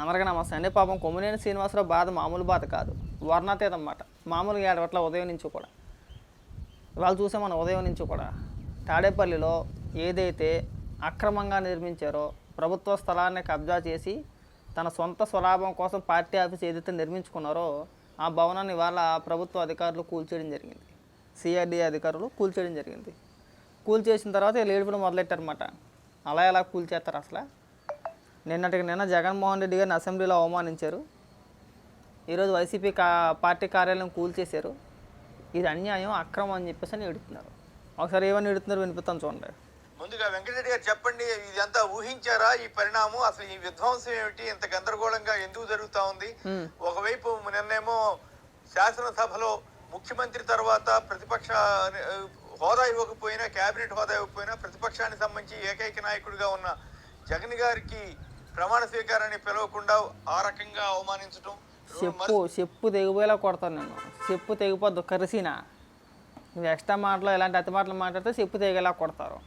అందరికీ నమస్తే అండి. పాపం కొమ్మినేని శ్రీనివాసరావు బాధ మామూలు బాధ కాదు. వర్ణాతీతం అన్నమాట. మామూలుగా ఏడవట్ల ఉదయం నుంచి కూడా. ఇవాళ చూసే మనం ఉదయం నుంచి కూడా తాడేపల్లిలో ఏదైతే అక్రమంగా నిర్మించారో ప్రభుత్వ స్థలాన్ని కబ్జా చేసి తన సొంత స్వలాభం కోసం పార్టీ ఆఫీస్ ఏదైతే నిర్మించుకున్నారో ఆ భవనాన్ని ఇవాళ ప్రభుత్వ అధికారులు కూల్చేయడం జరిగింది. సిఆర్డీ అధికారులు కూల్చేయడం జరిగింది. కూల్చేసిన తర్వాత వీళ్ళు ఏడుపులు మొదలెట్టారన్నమాట. అలా ఎలా కూల్చేస్తారు అసలు? నిన్నటికి నిన్న జగన్మోహన్ రెడ్డి గారిని అసెంబ్లీలో అవమానించారు. ఈరోజు వైసీపీ కా పార్టీ కార్యాలయం కూల్చేశారు. ఇది అన్యాయం అక్రమం అని చెప్పేసి అని ఎడుతున్నారు ఒకసారి ఏమని ఎడుతున్నారు వినిపిస్తాను చూడండి. ముందుగా వెంకటరెడ్డి గారు చెప్పండి ఇదంతా ఊహించారా? ఈ పరిణామం అసలు ఈ విధ్వంసం ఏమిటి? ఇంత గందరగోళంగా ఎందుకు జరుగుతా ఉంది. ఒకవైపు నిన్నేమో శాసనసభలో ముఖ్యమంత్రి తర్వాత ప్రతిపక్ష హోదా ఇవ్వకపోయినా కేబినెట్ హోదా ఇవ్వకపోయినా ప్రతిపక్షానికి సంబంధించి ఏకైక నాయకుడిగా ఉన్న జగన్ గారికి ప్రమాణ స్వీకారాన్ని పిలవకుండా ఆ రకంగా అవమానించడం చెప్పు చెప్పు తెగిపోయేలా కొడతాను నేను. చెప్పు తెగిపోద్దు కరిసిన. నువ్వు ఎక్స్ట్రా మాటలు ఇలాంటి అతి మాటలు మాట్లాడితే చెప్పు తెగేలా కొడతారు.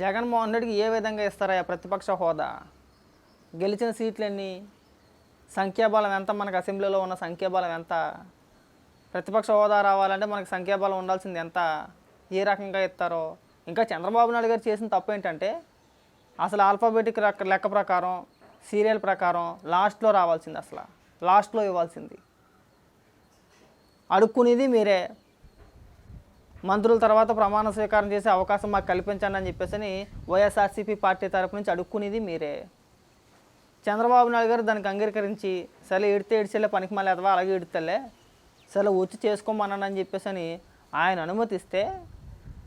జగన్మోహన్ రెడ్డికి ఏ విధంగా ఇస్తారా ప్రతిపక్ష హోదా? గెలిచిన సీట్లన్నీ? సంఖ్యాబలం ఎంత? మనకు అసెంబ్లీలో ఉన్న సంఖ్యాబలం ఎంత? ప్రతిపక్ష హోదా రావాలంటే మనకి సంఖ్యాబలం ఉండాల్సింది ఎంత? ఏ రకంగా ఇస్తారో? ఇంకా చంద్రబాబు నాయుడు గారు చేసిన తప్పు ఏంటంటే అసలు ఆల్ఫాబెటిక్ లెక్క ప్రకారం సీరియల్ ప్రకారం లాస్ట్లో రావాల్సింది అసలు. లాస్ట్లో ఇవ్వాల్సింది. అడుక్కునేది మీరే. మంత్రుల తర్వాత ప్రమాణ స్వీకారం చేసే అవకాశం మాకు కల్పించండి అని చెప్పేసి అని వైఎస్ఆర్సీపీ పార్టీ తరపు నుంచి అడుక్కునేది మీరే. చంద్రబాబు నాయుడు గారు దానికి అంగీకరించి సరే ఎడితే ఎడిచేలే పనికి మళ్ళీ ఎదవా? అలాగే ఎడితేలే సరే వచ్చి చేసుకోమన్నాను అని చెప్పేసి అని ఆయన అనుమతిస్తే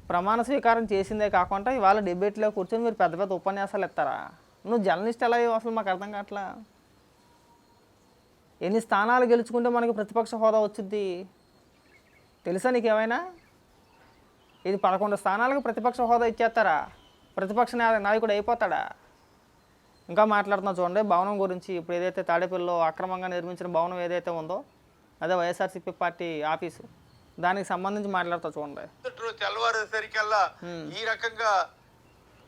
ప్రమాణ స్వీకారం చేసిందే కాకుండా ఇవాళ డిబేట్లో కూర్చొని మీరు పెద్ద పెద్ద ఉపన్యాసాలు ఇస్తారా? నువ్వు జర్నలిస్ట్ ఎలా అయ్యావు అసలు మాకు అర్థం కావట్లా? ఎన్ని స్థానాలు గెలుచుకుంటే మనకి ప్రతిపక్ష హోదా వచ్చింది తెలుసా నీకు ఏమైనా ఇది పదకొండు స్థానాలకు ప్రతిపక్ష హోదా ఇచ్చేస్తారా? ప్రతిపక్ష నా- నాయకుడు అయిపోతాడా? ఇంకా మాట్లాడుతున్నా చూడండి భవనం గురించి. ఇప్పుడు ఏదైతే తాడేపల్లిలో అక్రమంగా నిర్మించిన భవనం ఏదైతే ఉందో అదే వైఎస్ఆర్సీపీ పార్టీ ఆఫీసు. దానికి సంబంధించి మాట్లాడుతా చూడండి. తెల్లవారేసరికల్లా ఈ రకంగా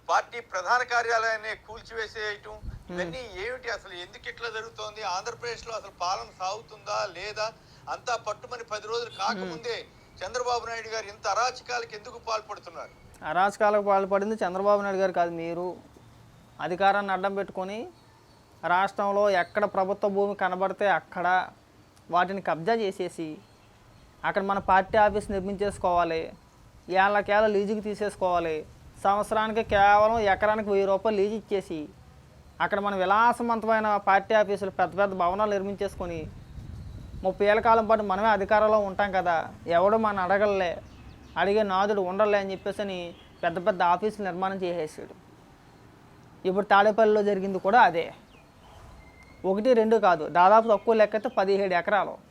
పార్టీ ప్రధాన కార్యాలయాన్ని కూల్చివేసేయటం ఇవన్నీ ఏమిటి అసలు? ఎందుకు ఇట్లా జరుగుతోంది? ఆంధ్రప్రదేశ్లో అసలు పాలన సాగుతుందా లేదా? అంతా పట్టుమని పది రోజులు కాకముందే చంద్రబాబు నాయుడు గారు ఇంత అరాచకాలకు ఎందుకు పాల్పడుతున్నారు? అరాచకాలకు పాల్పడింది చంద్రబాబు నాయుడు గారు కాదు మీరు. అధికారాన్ని అడ్డం పెట్టుకొని రాష్ట్రంలో ఎక్కడ ప్రభుత్వ భూమి కనబడితే అక్కడ వాటిని కబ్జా చేసేసి అక్కడ మన పార్టీ ఆఫీస్ నిర్మించేసుకోవాలి. ఏళ్ళకేళ్ళ లీజుకి తీసేసుకోవాలి. సంవత్సరానికి కేవలం ఎకరానికి వెయ్యి రూపాయలు లీజు ఇచ్చేసి అక్కడ మన విలాసవంతమైన పార్టీ ఆఫీసులు పెద్ద పెద్ద భవనాలు నిర్మించేసుకొని ముప్పై ఏళ్ళ కాలం పాటు మనమే అధికారంలో ఉంటాం కదా. ఎవడు మన అడగలే. అడిగే నాదుడు ఉండలే అని చెప్పేసి అని పెద్ద పెద్ద ఆఫీసులు నిర్మాణం చేసేసాడు. ఇప్పుడు తాడేపల్లిలో జరిగింది కూడా అదే. ఒకటి రెండు కాదు. దాదాపు తక్కువ లెక్కైతే పదిహేడు ఎకరాలు.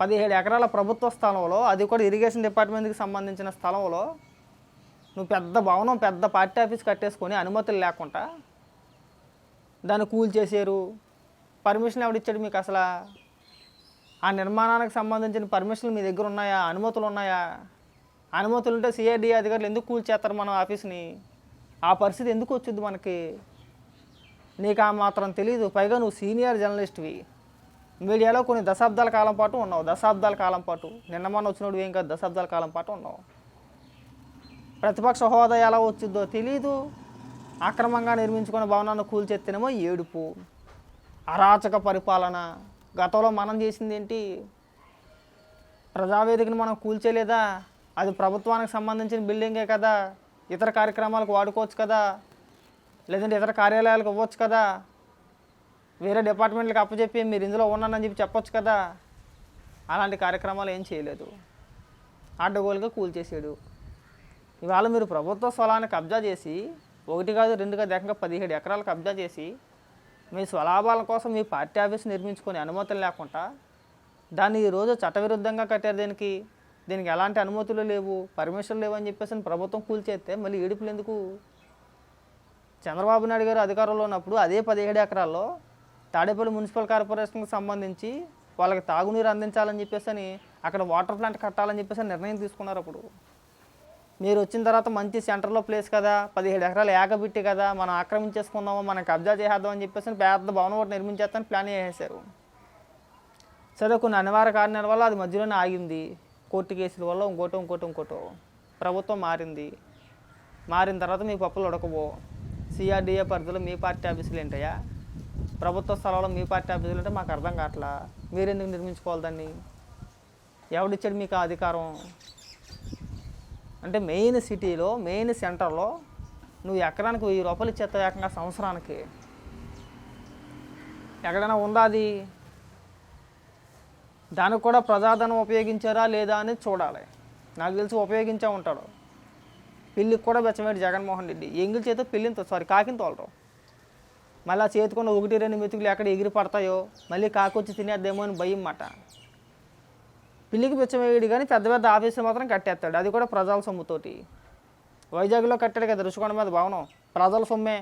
పదిహేడు ఎకరాల ప్రభుత్వ స్థలంలో అది కూడా ఇరిగేషన్ డిపార్ట్మెంట్కి సంబంధించిన స్థలంలో నువ్వు పెద్ద భవనం పెద్ద పార్టీ ఆఫీస్ కట్టేసుకొని అనుమతులు లేకుండా దాన్ని కూల్ చేశారు పర్మిషన్ ఎవడిచ్చాడు మీకు అసలు? ఆ నిర్మాణానికి సంబంధించిన పర్మిషన్లు మీ దగ్గర ఉన్నాయా? అనుమతులు ఉన్నాయా? అనుమతులు ఉంటే సిఐడి అధికారులు ఎందుకు కూల్ చేస్తారు మన ఆఫీస్ని? ఆ పరిస్థితి ఎందుకు వచ్చింది మనకి? నీకు ఆ మాత్రం తెలియదు పైగా నువ్వు సీనియర్ జర్నలిస్ట్వి. మీడియాలో కొన్ని దశాబ్దాల కాలం పాటు ఉన్నావు. దశాబ్దాల కాలం పాటు. నిన్న మొన్న వచ్చినప్పుడు ఏం కాదు దశాబ్దాల కాలం పాటు ఉన్నావు. ప్రతిపక్ష హోదా ఎలా వచ్చిందో తెలీదు. అక్రమంగా నిర్మించుకున్న భవనాన్ని కూల్చెత్తేనేమో ఏడుపు. అరాచక పరిపాలన. గతంలో మనం చేసింది ఏంటి? ప్రజావేదికను మనం కూల్చేలేదా? అది ప్రభుత్వానికి సంబంధించిన బిల్డింగే కదా. ఇతర కార్యక్రమాలకు వాడుకోవచ్చు కదా. లేదంటే ఇతర కార్యాలయాలకు ఇవ్వచ్చు కదా. వేరే డిపార్ట్మెంట్లకు అప్పచెప్పి మీరు ఇందులో ఉన్నానని చెప్పి చెప్పొచ్చు కదా? అలాంటి కార్యక్రమాలు ఏం చేయలేదు. అడ్డగోలుగా కూల్చేసాడు ఇవాళ మీరు ప్రభుత్వ స్థలాన్ని కబ్జా చేసి ఒకటి కాదు రెండు కాదు ఏకంగా పదిహేడు ఎకరాలు కబ్జా చేసి మీ స్వలాభాల కోసం మీ పార్టీ ఆఫీస్ నిర్మించుకొని అనుమతులు లేకుండా దాన్ని ఈరోజు చట్టవిరుద్ధంగా కట్టారు దీనికి? దీనికి ఎలాంటి అనుమతులు లేవు పర్మిషన్లు లేవు అని చెప్పేసి ప్రభుత్వం కూల్చేస్తే మళ్ళీ ఏడుపులు ఎందుకు? చంద్రబాబు నాయుడు గారు అధికారంలో ఉన్నప్పుడు అదే పదిహేడు ఎకరాల్లో తాడేపల్లి మున్సిపల్ కార్పొరేషన్కి సంబంధించి వాళ్ళకి తాగునీరు అందించాలని చెప్పేసి అని అక్కడ వాటర్ ప్లాంట్ కట్టాలని చెప్పేసి నిర్ణయం తీసుకున్నారు అప్పుడు. మీరు వచ్చిన తర్వాత మంచి సెంటర్లో ప్లేస్ కదా పదిహేడు ఎకరాలు ఏకబిట్టి కదా మనం ఆక్రమించేసుకుందాము మనం కబ్జా చేసేద్దాం అని చెప్పేసి పెద్ద భవనం ఒకటి నిర్మించేస్తాను ప్లాన్ చేసేసారు సరే కొన్ని అనివార్య కారణాల వల్ల అది మధ్యలోనే ఆగింది. కోర్టు కేసుల వల్ల ఇంకోటో ఇంకోటో ఇంకోటో ప్రభుత్వం మారింది. మారిన తర్వాత మీ పప్పులు ఉడకబో సిఆర్డిఏ పరిధిలో మీ పార్టీ ఆఫీసులు ఏంటయ్యా? ప్రభుత్వ స్థలంలో మీ పార్టీ ఆఫీసులు అంటే మాకు అర్థం కావట్లా? మీరెందుకు నిర్మించుకోవాలి దాన్ని? ఎవడిచ్చాడు మీకు అధికారం? అంటే మెయిన్ సిటీలో మెయిన్ సెంటర్లో నువ్వు ఎకరానికి వెయ్యి రూపాయలు ఇచ్చేస్తావు ఏకంగా సంవత్సరానికి. ఎక్కడైనా ఉందా అది? దానికి కూడా ప్రజాధనం ఉపయోగించారా లేదా అని చూడాలి. నాకు తెలిసి ఉపయోగించే ఉంటాడు. పెళ్ళికి కూడా బెచ్చమేడు జగన్మోహన్ రెడ్డి. ఎంగిల్ చేత పెళ్ళింతో సారీ కాకిని తోలరు. మళ్ళీ చేతుకున్న చేతికున్న ఒకటి రెండు మెతుకులు ఎక్కడ ఎగిరి పడతాయో మళ్ళీ కాకొచ్చి తినేద్దేమో అని భయం మాట. పిల్లికి బిచ్చమేయడు కానీ పెద్ద పెద్ద ఆఫీసులు మాత్రం కట్టేస్తాడు. అది కూడా ప్రజల సొమ్ముతోటి వైజాగ్లో కట్టాడు కదా రుషికొండ మీద భవనం. ప్రజల సొమ్మే.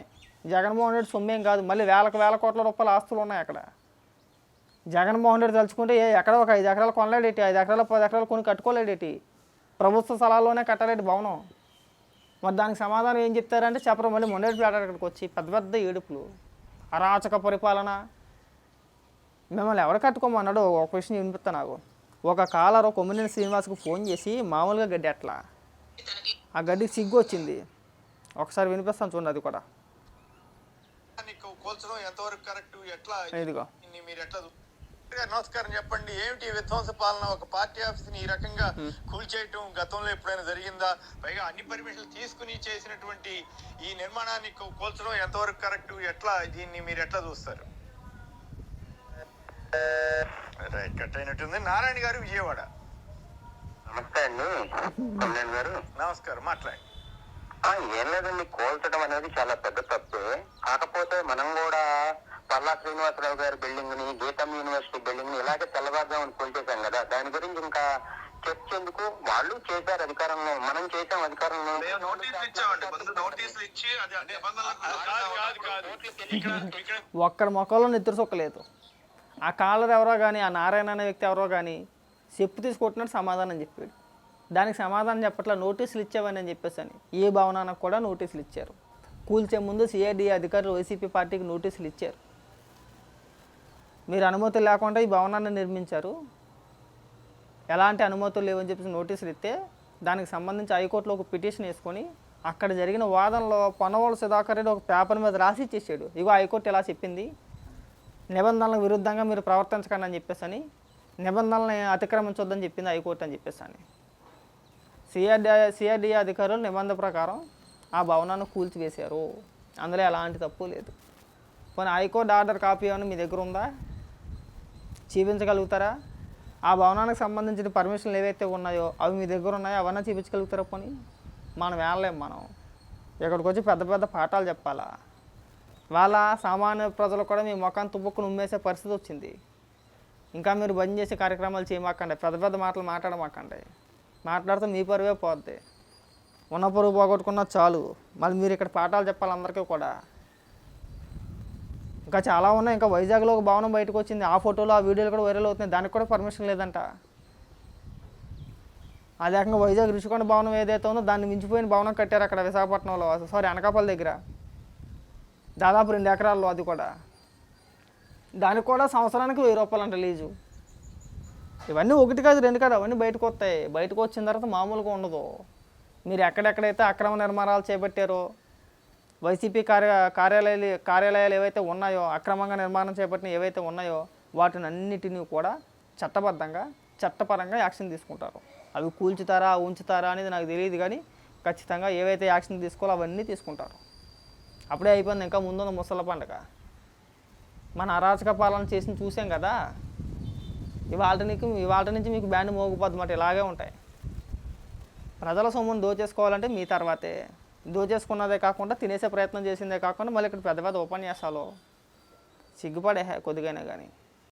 జగన్మోహన్ రెడ్డి సొమ్మేం కాదు. మళ్ళీ వేలకు వేల కోట్ల రూపాయల ఆస్తులు ఉన్నాయి అక్కడ. జగన్మోహన్ రెడ్డి తలుచుకుంటే ఏ ఎక్కడ ఒక ఐదు ఎకరాలు కొనలేడేటి ఐదు ఎకరాలు పది ఎకరాలు కొని కట్టుకోలేడేటి ప్రభుత్వ స్థలాల్లోనే కట్టలేటి భవనం. మరి దానికి సమాధానం ఏం చెప్తారంటే చెప్పరు. మళ్ళీ మొండేటి అక్కడికి వచ్చి పెద్ద పెద్ద ఏడుపులు. అరాచక పరిపాలన. మిమ్మల్ని ఎవరు కట్టుకోమన్నాడు? ఒక క్వశ్చన్ వినిపిస్తా నాకు. ఒక కాలర్ కొమ్మినేని శ్రీనివాస్కి ఫోన్ చేసి మామూలుగా గడ్డి ఎట్లా? ఆ గడ్డికి సిగ్గు వచ్చింది. ఒకసారి వినిపిస్తాను చూడండి అది కూడా. నీకు కోల్చడం ఎంతవరకు కరెక్ట్? ఎట్లా? ఇదిగో. నమస్కారం చెప్పండి. ఏమిటి విధ్వంస పాలన? ఒక పార్టీ ఆఫీస్ని ఈ రకంగా కూల్చేయటం గతంలో ఎప్పుడైనా జరిగిందా? పైగా అన్ని పర్మిషన్లు తీసుకుని చేసినటువంటి ఈ నిర్మాణాన్ని కూల్చడం ఎంతవరకు కరెక్ట్? ఎట్లా దీన్ని మీరు ఎట్లా చూస్తారు? రైట్ కట్ అయినట్టుంది. నారాయణ గారు విజయవాడ. నమస్తే అండి. కళ్యాణ్ గారు. నమస్కారం మాట్లాడండి. ఆ, ఏం లేదండి. కోల్చడం అనేది చాలా పెద్ద తప్పే. కాకపోతే మనం కూడా పల్లా శ్రీనివాసరావు గారి బిల్డింగ్ని గీతం యూనివర్సిటీ బిల్డింగ్ని ఇలాగే తెల్లవారుజామని కూల్చేశాం కదా. దాని గురించి ఇంకా చర్చ ఎందుకు వాళ్ళు చేశారు అధికారంలో. మనం చేసాం అధికారంలో. ఒక్కడి మొక్కలో నిద్ర సొక్కలేదు ఆ కాలర్ ఎవరో కానీ ఆ నారాయణ అనే వ్యక్తి ఎవరో కానీ చెప్పు తీసుకుంటున్నాడు సమాధానం చెప్పాడు. దానికి సమాధానం చెప్పట్లా నోటీసులు ఇచ్చావని అని చెప్పేసి అని ఏ భవనానికి కూడా నోటీసులు ఇచ్చారు. కూల్చే ముందు సిఐడి అధికారులు వైసీపీ పార్టీకి నోటీసులు ఇచ్చారు. మీరు అనుమతి లేకుండా ఈ భవనాన్ని నిర్మించారు. ఎలాంటి అనుమతులు లేవని చెప్పేసి నోటీసులు ఇస్తే దానికి సంబంధించి హైకోర్టులో ఒక పిటిషన్ వేసుకొని అక్కడ జరిగిన వాదనలో పొనవాళ్ళు సుధాకర్ రెడ్డి ఒక పేపర్ మీద రాసి ఇచ్చేసాడు. ఇగో హైకోర్టు ఇలా చెప్పింది. నిబంధనలకు విరుద్ధంగా మీరు ప్రవర్తించకండి అని చెప్పేసి నిబంధనలను అతిక్రమించొద్దని చెప్పింది హైకోర్టు అని చెప్పేసి అని సిఆర్డి సిఆర్డిఏ అధికారులు నిబంధన ప్రకారం ఆ భవనాన్ని కూల్చివేశారు. అందులో ఎలాంటి తప్పు లేదు. పోనీ హైకోర్టు ఆర్డర్ కాపీ ఏమైనా మీ దగ్గర ఉందా? చూపించగలుగుతారా ఆ భవనానికి సంబంధించిన పర్మిషన్లు ఏవైతే ఉన్నాయో అవి మీ దగ్గర ఉన్నాయో? అవన్నీ చూపించగలుగుతారా పోనీ? మనం వెళ్ళలేం మనం. ఇక్కడికి వచ్చి పెద్ద పెద్ద పాఠాలు చెప్పాలా? వాళ్ళ సామాన్య ప్రజలు కూడా మీ ముఖాన్ని తుప్పుకుని ఉమ్మేసే పరిస్థితి వచ్చింది. ఇంకా మీరు బంద్ చేసే కార్యక్రమాలు చేయమాకండి. పెద్ద పెద్ద మాటలు మాట్లాడమాకండి. మాట్లాడితే మీ పరువే పోద్ది. ఉన్న పరువు పోగొట్టుకున్నా చాలు. మళ్ళీ మీరు ఇక్కడ పాఠాలు చెప్పాలి అందరికీ కూడా. ఇంకా చాలా ఉన్నాయి. ఇంకా వైజాగ్లో ఒక భవనం బయటకు వచ్చింది ఆ ఫోటోలు ఆ వీడియోలు కూడా వైరల్ అవుతున్నాయి. దానికి కూడా పర్మిషన్ లేదంట. అది రకంగా వైజాగ్ రుషికొండ భవనం ఏదైతే ఉందో దాన్ని మించిపోయిన భవనం కట్టారు అక్కడ విశాఖపట్నంలో. సారీ అనకాపల్లి దగ్గర. దాదాపు రెండు ఎకరాల్లో అది కూడా. దానికి కూడా సంవత్సరానికి వెయ్యి రూపాయలు అంట లీజు. ఇవన్నీ ఒకటి కాదు రెండు కాదు అవన్నీ బయటకు వస్తాయి బయటకు వచ్చిన తర్వాత మామూలుగా ఉండదు. మీరు ఎక్కడెక్కడైతే అక్రమ నిర్మాణాలు చేపట్టారో వైసీపీ కార్య కార్యాలయాలు కార్యాలయాలు ఏవైతే ఉన్నాయో అక్రమంగా నిర్మాణం చేపట్టిన ఏవైతే ఉన్నాయో వాటిని అన్నిటినీ కూడా చట్టబద్ధంగా చట్టపరంగా యాక్షన్ తీసుకుంటారు. అవి కూల్చుతారా ఉంచుతారా అనేది నాకు తెలియదు కానీ ఖచ్చితంగా ఏవైతే యాక్షన్ తీసుకోవాలో అవన్నీ తీసుకుంటారు. అప్పుడే అయిపోయింది ఇంకా ముందున్న ముసల పండుగ. మన అరాచక పాలన చేసి చూసాం కదా. ఇవాళ నీకు ఇవాళ నుంచి మీకు బ్యాండ్ మోగిపోద్ది మాట ఇలాగే ఉంటాయి. ప్రజల సొమ్మును దోచేసుకోవాలంటే మీ తర్వాతే. దోచేసుకున్నదే కాకుండా తినేసే ప్రయత్నం చేసిందే కాకుండా మళ్ళీ ఇక్కడ పెద్ద పెద్ద ఉపన్యాసాలు సిగ్గుపడే కొద్దిగైనా కానీ